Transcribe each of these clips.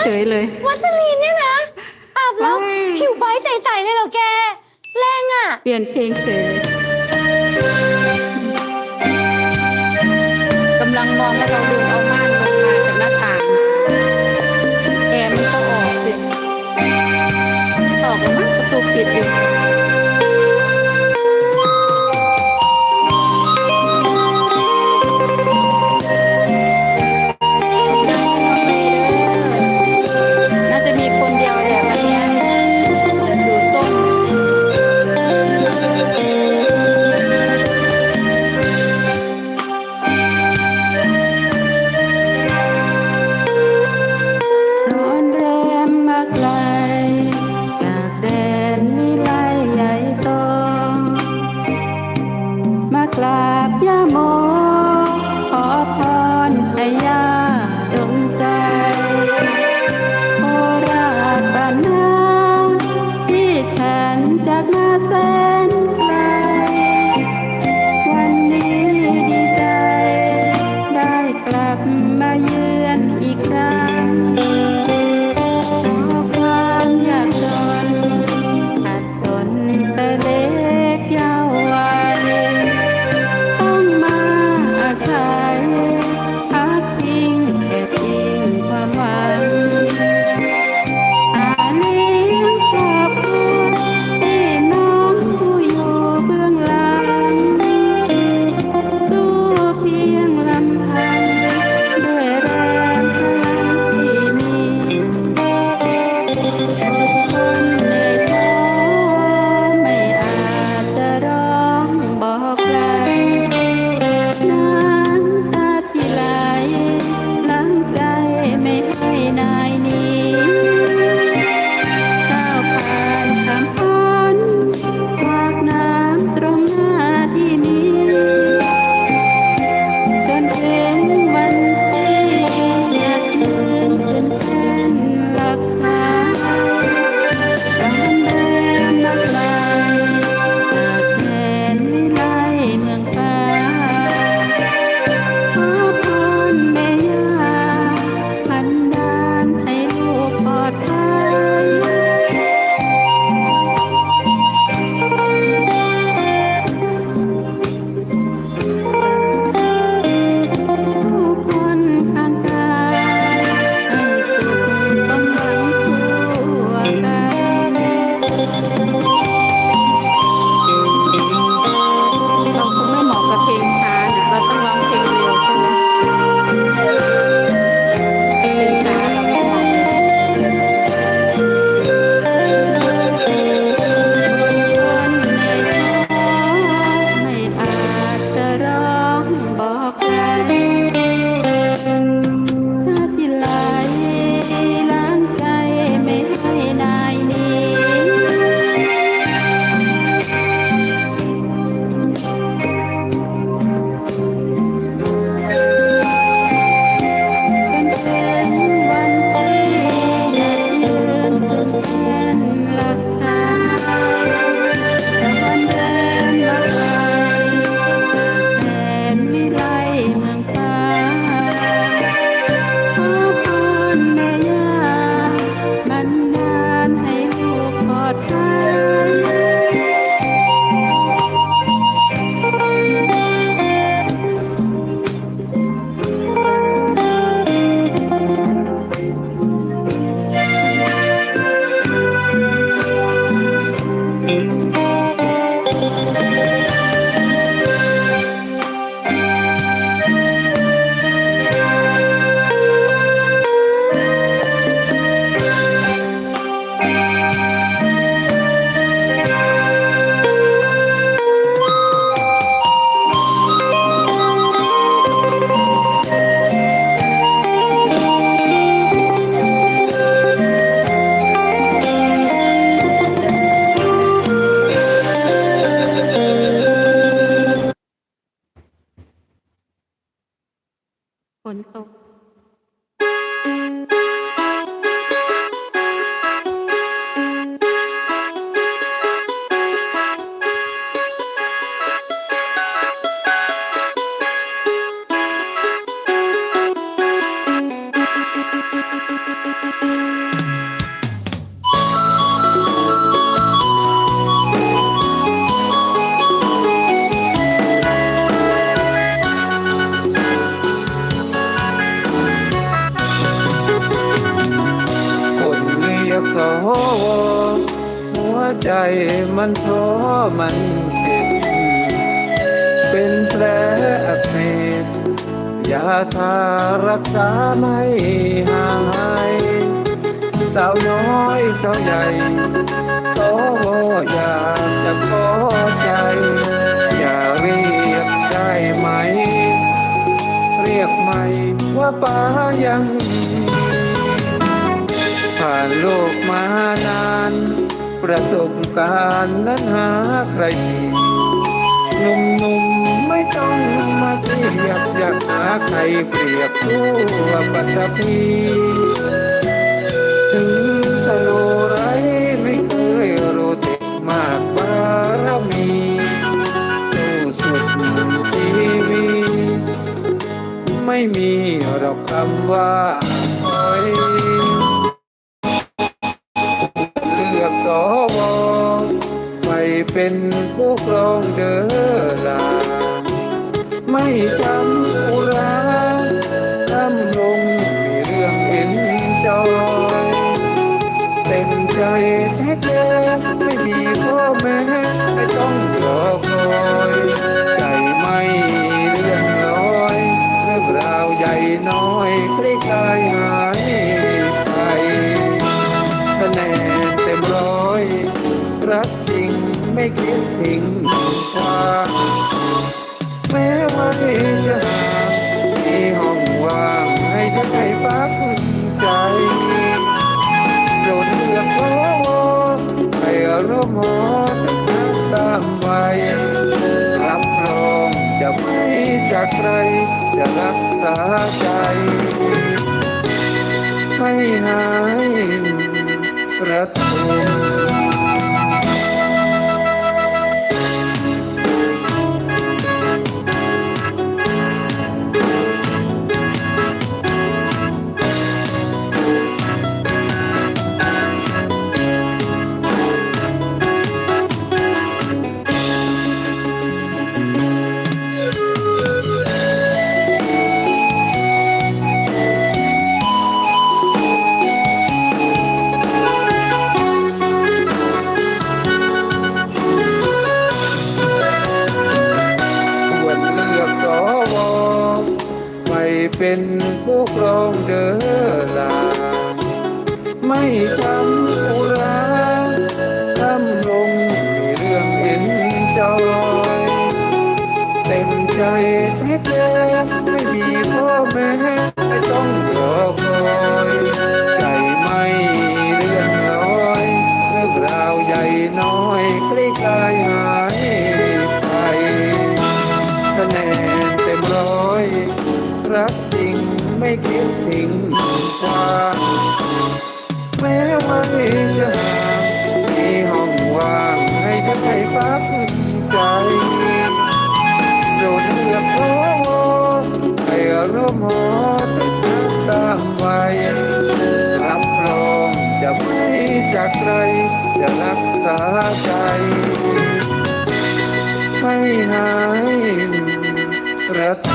เฉยเลย วัสลีนเนี่ยนะอาบแล้ว ผิวใบใสๆเลยเหรอแก แรงอะ เปลี่ยนเพลงเฉย ทารักษาไม่หายสาวน้อยเจ้าใหญ่สวอยากจะขอใจ อย่าเรียกได้ไหม เรียกไม่ว่าป้ายัง ผ่านโลกมานาน ประสบการณ์นั้นหาใครหนุ่มๆไม่ ต้องมาเทียบอยากหาใครเปรียบทั่วปัตตภีถึงสโลไรไม่เคยรู้เจ็บมากบารมีสู้สุดชีวิตไม่มีหรอกคำว่าอยเลือกสวไปเป็นผู้ครองเดินลา ไม่ช้ำอุราทำลงมีเรื่องเห็นจอยเต็มใจแท้ๆไม่มีพ่อแม่ไม่ต้องรอคอยใจไม่เรื่องร้อยเรื่องราวใหญ่น้อยคลี่คลายหายไปคะแนนเต็มร้อยรักจริงไม่คิดทิ้งความ ใครจะรักษาใจ ให้หายรัก ใหญ่น้อยคลี่คลายหายไปคะแนนเต็มร้อย รักจริงไม่คิดทิ้งความแม้ว่าจะห่างมีห้องว่างให้ได้พักใจโดนเลือกโอ้ให้รู้หมดตามไว้รับรองจะไม่จากใคร จะรักษาใจ ให้หายรักตั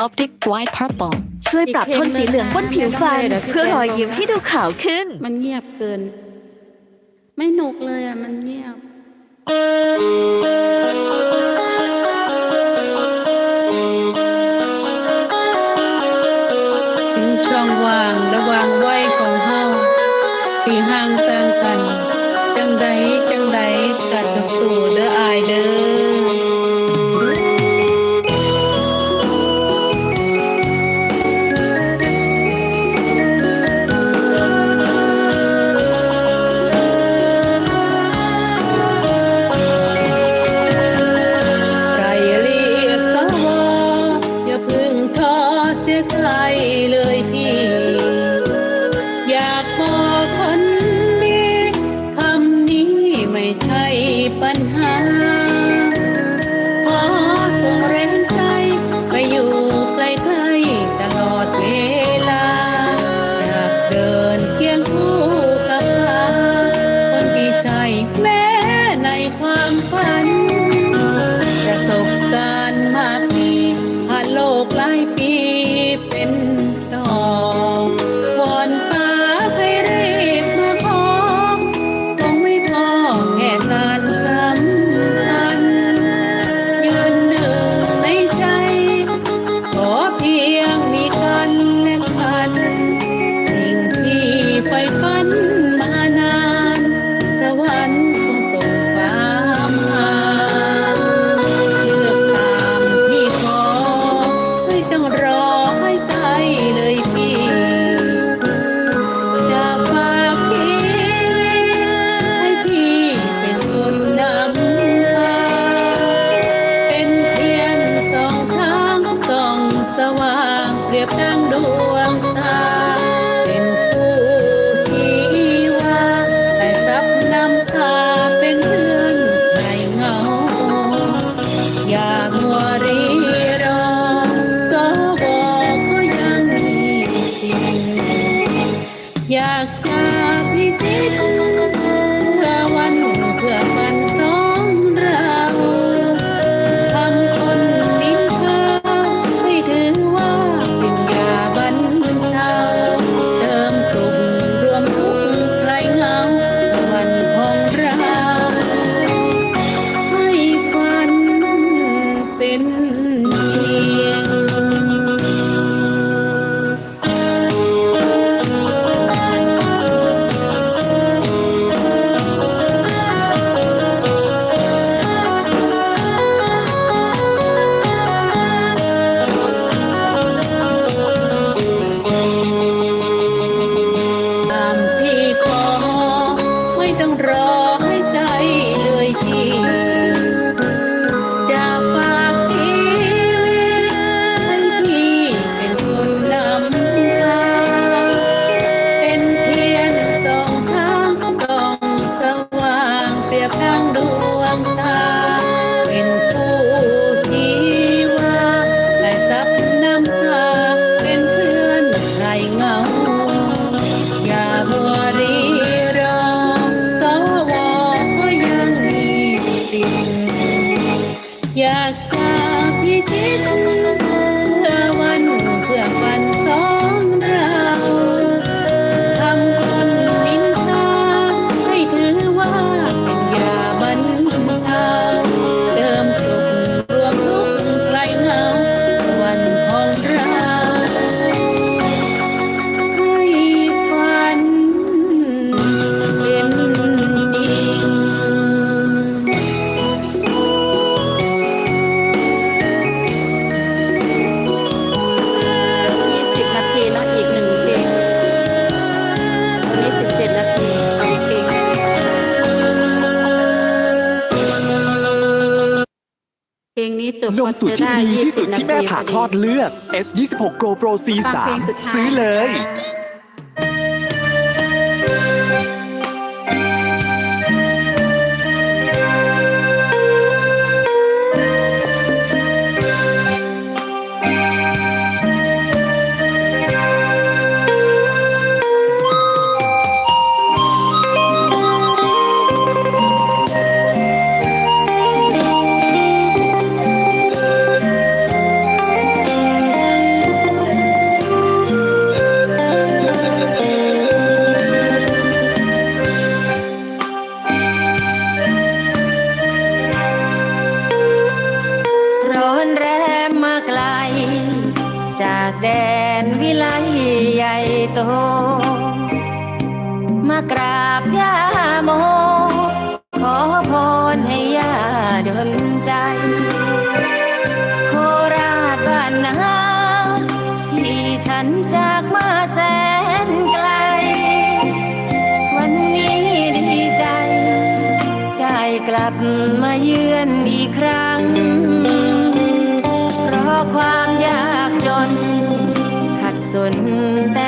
ออปติกไวท์พาร์ p l e ช่วยปรับโทนสีเหลืองบนผิวฟัน เพื่อรอยยิ้มที่ดูขาวขึ้น มันเงียบเกิน ไม่หนุกเลยอะ มันเงียบ เนสูตรที่ดีที่สุดที่แม่ผ่าคลอดเลือก S26 Go Pro C3 ซื้อเลย แดนวิไลใหญ่โต มากราบยาโม ขอพรให้ยาดลใจ โคราชบ้านนาที่ฉันจากมาแสนไกล วันนี้ดีใจ ได้กลับมาเยือนอีกครั้ง สนใจ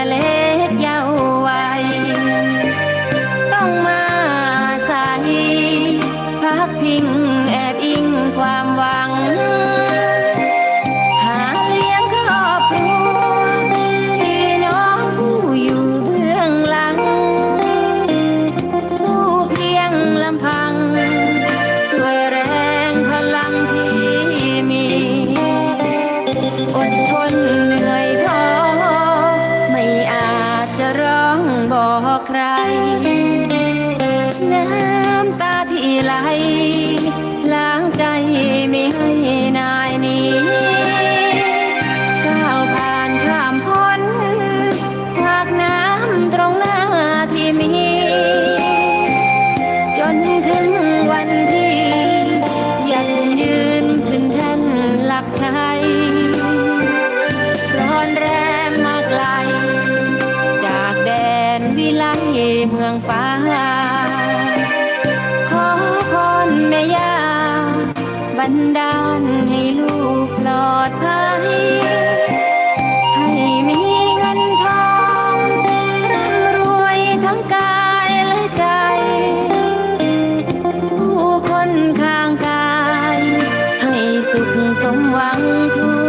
วังทั่